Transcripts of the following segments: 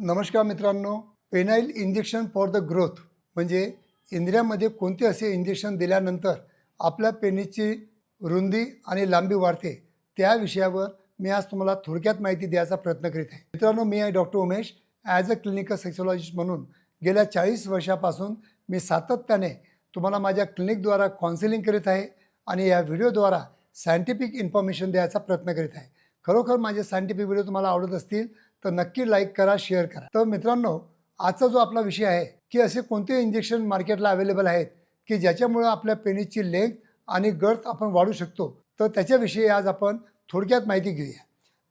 नमस्कार मित्रांनो penile injection for the growth म्हणजे इंद्रियामध्ये कोणते असे इंजेक्शन दिल्यानंतर आपल्या पेनीची रुंदी आणि लांबी वाढते त्या विषयावर मी आज तुम्हाला थोडक्यात माहिती द्यायचा प्रयत्न करीत आहे. मित्रांनो मी आहे doctor Umesh as a clinical sexologist म्हणून गेल्या चाळीस वर्षापासून मी सातत्याने तुम्हाला माझ्या क्लिनिकद्वारा काउन्सिलिंग करीत आहे आणि या व्हिडिओद्वारा सायंटिफिक इन्फॉर्मेशन द्यायचा प्रयत्न करीत आहे. खरोखर माझे सायंटिफिक व्हिडिओ तुम्हाला आवडत असतील तर नक्की लाईक करा शेअर करा. तर मित्रांनो आजचा जो आपला विषय आहे की असे कोणते इंजेक्शन मार्केटला अवेलेबल आहेत की ज्याच्यामुळं आपल्या पेनीची लेंथ आणि गर्थ आपण वाढू शकतो तर त्याच्याविषयी आज आपण थोडक्यात माहिती घेऊया.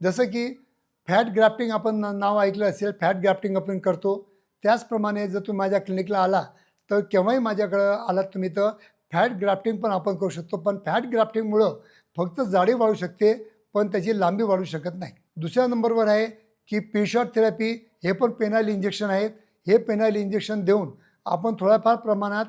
जसं की फॅट ग्राफ्टिंग आपण नाव ऐकलं असेल फॅट ग्राफ्टिंग आपण करतो. त्याचप्रमाणे जर तुम्ही माझ्या क्लिनिकला आला तर केव्हाही माझ्याकडं आलात तुम्ही तर फॅट ग्राफ्टिंग पण आपण करू शकतो. पण फॅट ग्राफ्टिंगमुळं फक्त जाडी वाढू शकते पण त्याची लांबी वाढू शकत नाही. दुसऱ्या नंबरवर आहे की पिशॉट थेरपी हे पण पेनाईल इंजेक्शन आहेत. हे पेनाईल इंजेक्शन देऊन आपण थोड्याफार प्रमाणात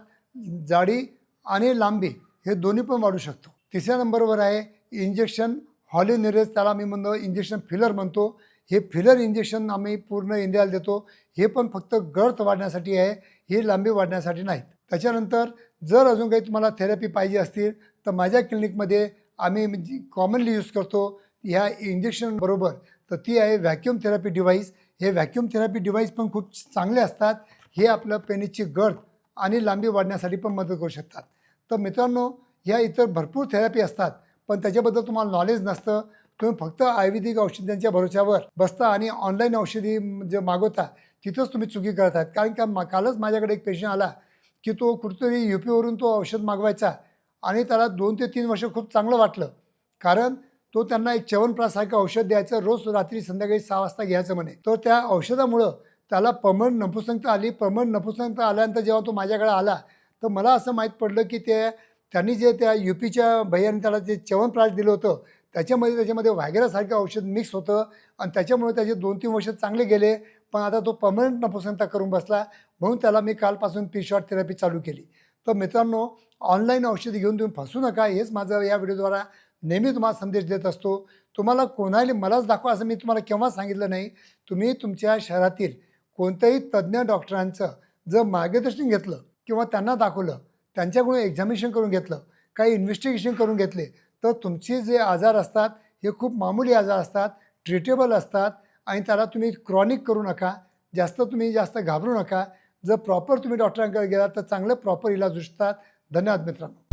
जाडी आणि लांबी हे दोन्ही पण वाढू शकतो. तिसऱ्या नंबरवर आहे इंजेक्शन हॉलिनिरेज त्याला मी म्हणतो इंजेक्शन फिलर म्हणतो. हे फिलर इंजेक्शन आम्ही पूर्ण इंडियाला देतो. हे पण फक्त गर्थ वाढण्यासाठी आहे. ही लांबी वाढण्यासाठी नाही त्याच्यानंतर जर अजून काही तुम्हाला थेरपी पाहिजे असतील तर माझ्या क्लिनिकमध्ये आम्ही कॉमनली यूज करतो ह्या इंजेक्शनबरोबर तर ती आहे व्हॅक्युम थेरपी डिव्हाइस हे व्हॅक्युम थेरपी डिव्हाइस पण खूप चांगले असतात. हे आपलं पेनीची गर्द आणि लांबी वाढण्यासाठी पण मदत करू शकतात. तर मित्रांनो ह्या इतर भरपूर थेरपी असतात पण त्याच्याबद्दल तुम्हाला नॉलेज नसतं. तुम्ही फक्त आयुर्वेदिक औषधांच्या भरोश्यावर बसता आणि ऑनलाईन औषधी जे मागवता तिथंच तुम्ही चुकी करत आहात. कारण का कालच माझ्याकडे एक पेशंट आला की तो कुठेतरी यू पीवरून तो औषध मागवायचा. आणि त्याला दोन ते तीन वर्ष खूप चांगलं वाटलं. कारण तो त्यांना एक च्यवनप्रासारखं औषध द्यायचं रोज रात्री संध्याकाळी सहा वाजता घ्यायचं म्हणे. तर त्या औषधामुळं त्याला प्रमण नपुसंकता आली. प्रमण नपुसंकता आल्यानंतर जेव्हा तो माझ्याकडे आला तर मला असं माहीत पडलं की ते त्यांनी जे त्या यू पीच्या भैयाने त्याला जे च्यवनप्राश दिलं होतं त्याच्यामध्ये त्याच्यामध्ये व्हायगरासारखं औषध मिक्स होतं आणि त्याच्यामुळे त्याचे दोन तीन वर्ष चांगले गेले. पण आता तो परमनंट नपुसंकता करून बसला. म्हणून त्याला मी कालपासून पी शॉर्ट थेरपी चालू केली. तर मित्रांनो ऑनलाईन औषधी घेऊन तुम्ही फसू नका. हेच माझं या व्हिडिओद्वारा नेहमी तुम्हाला संदेश देत असतो. तुम्हाला कोणाला मलाच दाखवा असं मी तुम्हाला केव्हा सांगितलं नाही. तुम्ही तुमच्या शहरातील कोणत्याही तज्ज्ञ डॉक्टरांचं जर मार्गदर्शन घेतलं किंवा त्यांना दाखवलं त्यांच्याकडून एक्झामिनेशन करून घेतलं काही इन्व्हेस्टिगेशन करून घेतले तर तुमचे जे आजार असतात हे खूप मामूली आजार असतात ट्रीटेबल असतात आणि त्याला तुम्ही क्रॉनिक करू नका. जास्त तुम्ही जास्त घाबरू नका. जर प्रॉपर तुम्ही डॉक्टरांकडे गेलात तर चांगलं प्रॉपर इलाज होऊ शकतात. धन्यवाद मित्रांनो.